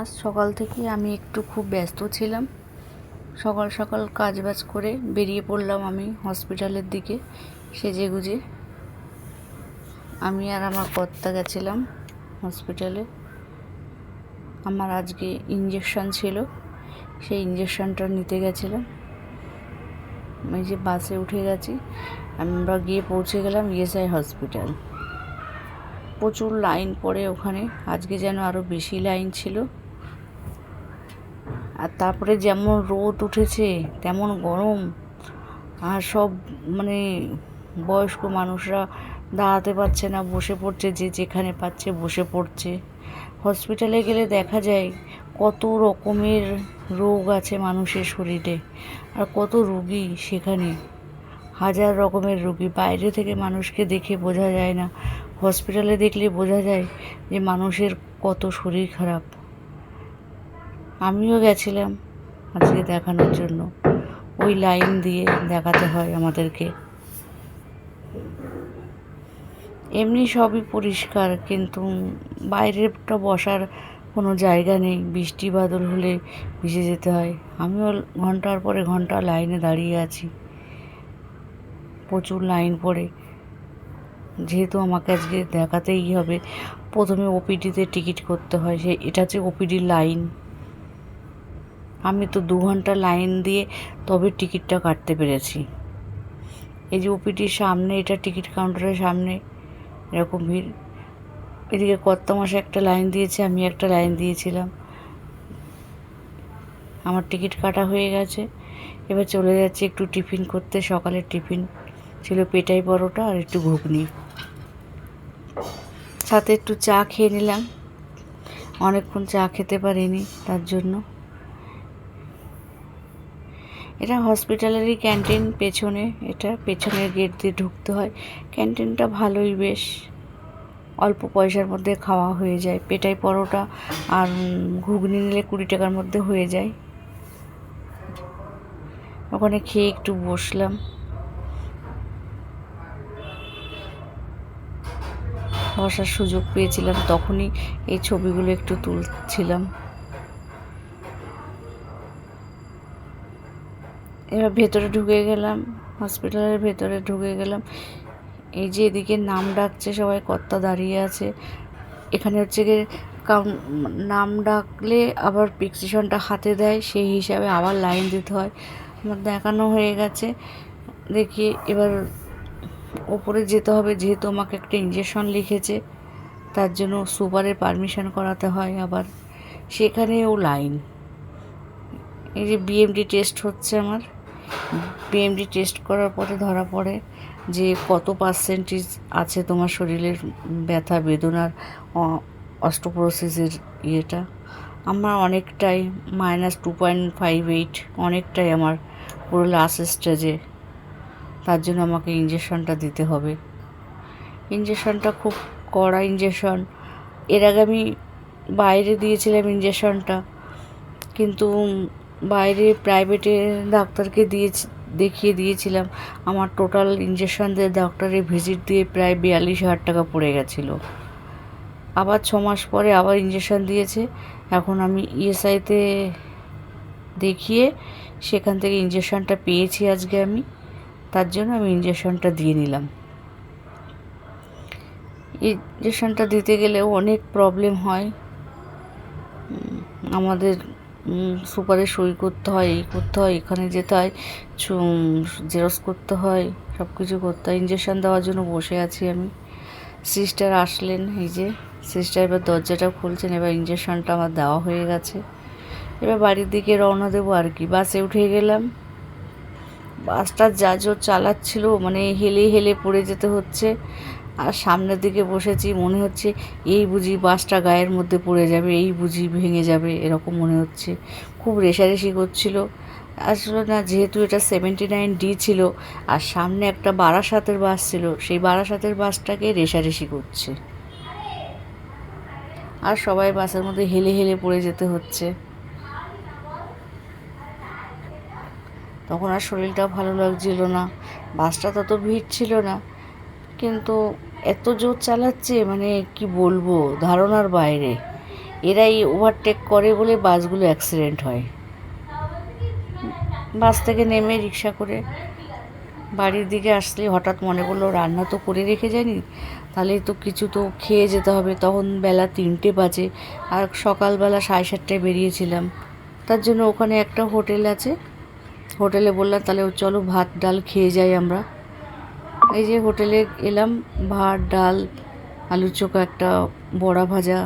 আজ সকাল থেকে আমি একটু খুব ব্যস্ত ছিলাম। সকাল সকাল কাজ বাজ করে বেরিয়ে পড়লাম আমি হসপিটালের দিকে, সেজে গুজে। আমি আর আমার কর্তা গেছিলাম হসপিটালে। আমার আজকে ইঞ্জেকশন ছিল, সেই ইঞ্জেকশনটা নিতে গেছিলাম। আমি যে বাসে উঠে গেছি, আমরা গিয়ে পৌঁছে গেলাম ইএসআই হসপিটাল প্রচুর লাইন পড়ে ওখানে, আজকে যেন আরও বেশি লাইন ছিল। আর তারপরে যেমন রোদ উঠেছে, তেমন গরম। আর সব মানে বয়স্ক মানুষরা দাঁড়াতে পারছে না, বসে পড়ছে, যে যেখানে পাচ্ছে বসে পড়ছে। হসপিটালে গেলে দেখা যায় কত রকমের রোগ আছে মানুষের শরীরে, আর কত রুগী সেখানে। হাজার রকমের রুগী। বাইরে থেকে মানুষকে দেখে বোঝা যায় না। হসপিটালে দেখলে বোঝা যায় যে মানুষের কত শরীর খারাপ। আমিও গেছিলাম আজকে দেখানোর জন্য। ওই লাইন দিয়ে দেখাতে হয় আমাদেরকে। এমনি সবই পরিষ্কার, কিন্তু বাইরেটা বসার কোনো জায়গা নেই। বৃষ্টি বাদল হলে ভিজে যেতে হয়। আমিও ঘণ্টার পরে ঘণ্টা লাইনে দাঁড়িয়ে আছি। প্রচুর লাইন পড়ে। যেহেতু আমাকে আজকে দেখাতেই হবে, প্রথমে ওপিডিতে টিকিট করতে হয়। সে এটা হচ্ছে ওপিডির লাইন। আমি তো দু ঘণ্টা লাইন দিয়ে তবে টিকিটটা কাটতে পেরেছি। এই যে ওপিটির সামনে, এটা টিকিট কাউন্টারের সামনে, এরকম ভিড়। এদিকে কত মাসে একটা লাইন দিয়েছে, আমি একটা লাইন দিয়েছিলাম। আমার টিকিট কাটা হয়ে গেছে। এবার চলে যাচ্ছি একটু টিফিন করতে, সকালের টিফিন। ছিল পেটাই পরোটা আর একটু ঘুগনি। সাথে একটু চা খেয়ে নিলাম। অনেকক্ষণ চা খেতে পারিনি তার জন্য। এটা হসপিটালেরই ক্যান্টিন পেছনে, এটা পেছনের গেট দিয়ে ঢুকতে হয়। ক্যান্টিনটা ভালোই বেশ। অল্প পয়সার মধ্যে খাওয়া হয়ে যায়। পেটাই পরোটা আর ঘুগনি নিলে কুড়ি টাকার মধ্যে হয়ে যায়। ওখানে খেয়ে একটু বসলাম। বসার সুযোগ পেয়েছিলাম। তখনই এই ছবিগুলো একটু তুলছিলাম। এবার ভেতরে ঢুকে গেলাম হসপিটালের ভেতরে ঢুকে গেলাম। এই যে এদিকে নাম ডাকছে সবাই, কর্তা দাঁড়িয়ে আছে। এখানে হচ্ছে গিয়ে নাম ডাকলে আবার প্রেসক্রিপশনটা হাতে দেয়, সেই হিসাবে আবার লাইন দিতে হয়। আমার দেখানো হয়ে গেছে। দেখি এবার ওপরে যেতে হবে, যেহেতু আমাকে একটা ইঞ্জেকশন লিখেছে, তার জন্য সুপারের পারমিশন করাতে হয় আবার। সেখানেও লাইন এই যে বিএমডি টেস্ট হচ্ছে আমার। বিএমডি টেস্ট করার পরে ধরা পড়ে যে কত পার্সেন্টেজ আছে তোমার শরীরের ব্যথা, বেদনার অস্টোপ্রোসিসের ইয়েটা। আমার অনেকটাই minus two point five eight অনেকটাই আমার পুরো লাস্ট স্টেজে তার জন্য আমাকে ইঞ্জেকশনটা দিতে হবে। ইঞ্জেকশনটা খুব কড়া ইঞ্জেকশন এর আগে আমি বাইরে দিয়েছিলাম ইঞ্জেকশনটা কিন্তু বাইরে প্রাইভেটে ডাক্তারকে দিয়ে দেখিয়ে দিয়েছিলাম। আমার টোটাল ইঞ্জেকশন দিয়ে ডাক্তারের ভিজিট দিয়ে প্রায় বিয়াল্লিশ হাজার টাকা পড়ে গেছিল। আবার ছ মাস পরে আবার ইঞ্জেকশন দিয়েছে। এখন আমি ইএসআইতে দেখিয়ে সেখান থেকে ইঞ্জেকশনটা পেয়েছি আজকে আমি। তার জন্য আমি ইঞ্জেকশনটা দিয়ে নিলাম। ইঞ্জেকশনটা দিতে গেলেও অনেক প্রবলেম হয়। আমাদের সুপারে সই করতে হয় এই করতে হয়, এখানে যেতে হয় জেরক্স করতে হয় সব কিছু করতে হয় ইঞ্জেকশান দেওয়ার জন্য বসে আছি আমি। সিস্টার আসলেন, এই যে সিস্টার এবার দরজাটা খুলছেন, এবার ইঞ্জেকশানটা আমার দেওয়া হয়ে গেছে। এবার বাড়ির দিকে রওনা দেবো আর কি, বাসে উঠে গেলাম। বাসটা যা জোর চালাচ্ছিল মানে হেলে হেলে পড়ে যেতে হচ্ছে। আর সামনের দিকে বসেছি, মনে হচ্ছে এই বুঝি বাসটা গায়ের মধ্যে পড়ে যাবে, এই বুঝি ভেঙে যাবে, এরকম মনে হচ্ছে। খুব রেশারেশি করছিল। আসলে না, যেহেতু এটা সেভেন্টি নাইন ডি ছিল, আর সামনে একটা বারাসাতের বাস ছিল, সেই বারাসাতের বাসটাকে রেশারেশি করছে। আর সবাই বাসের মধ্যে হেলে হেলে পড়ে যেতে হচ্ছে। তখন আর শরীরটা ভালো লাগছিল না, বাসটা তত ভিড় ছিল না, কিন্তু এত জোর চালাচ্ছে মানে কি বলব, ধারণার বাইরে। এরাই ওভারটেক করে বলে বাসগুলো অ্যাক্সিডেন্ট হয়। বাস থেকে নেমে রিক্সা করে বাড়ির দিকে আসলে হঠাৎ মনে পড়ল, রান্না তো করে রেখে যায়নি, তাহলে তো কিছু তো খেয়ে যেতে হবে। তখন বেলা তিনটে বাজে আর সকালবেলা সাড়ে সাতটায় বেরিয়েছিলাম। তার জন্য ওখানে একটা হোটেল আছে। হোটেলে বললাম, তাহলে চলো ভাত, ডাল খেয়ে যাই আমরা। এই যে হোটেলে এলাম ভাত ডাল আলুর চোখা একটা বড়া ভাজা।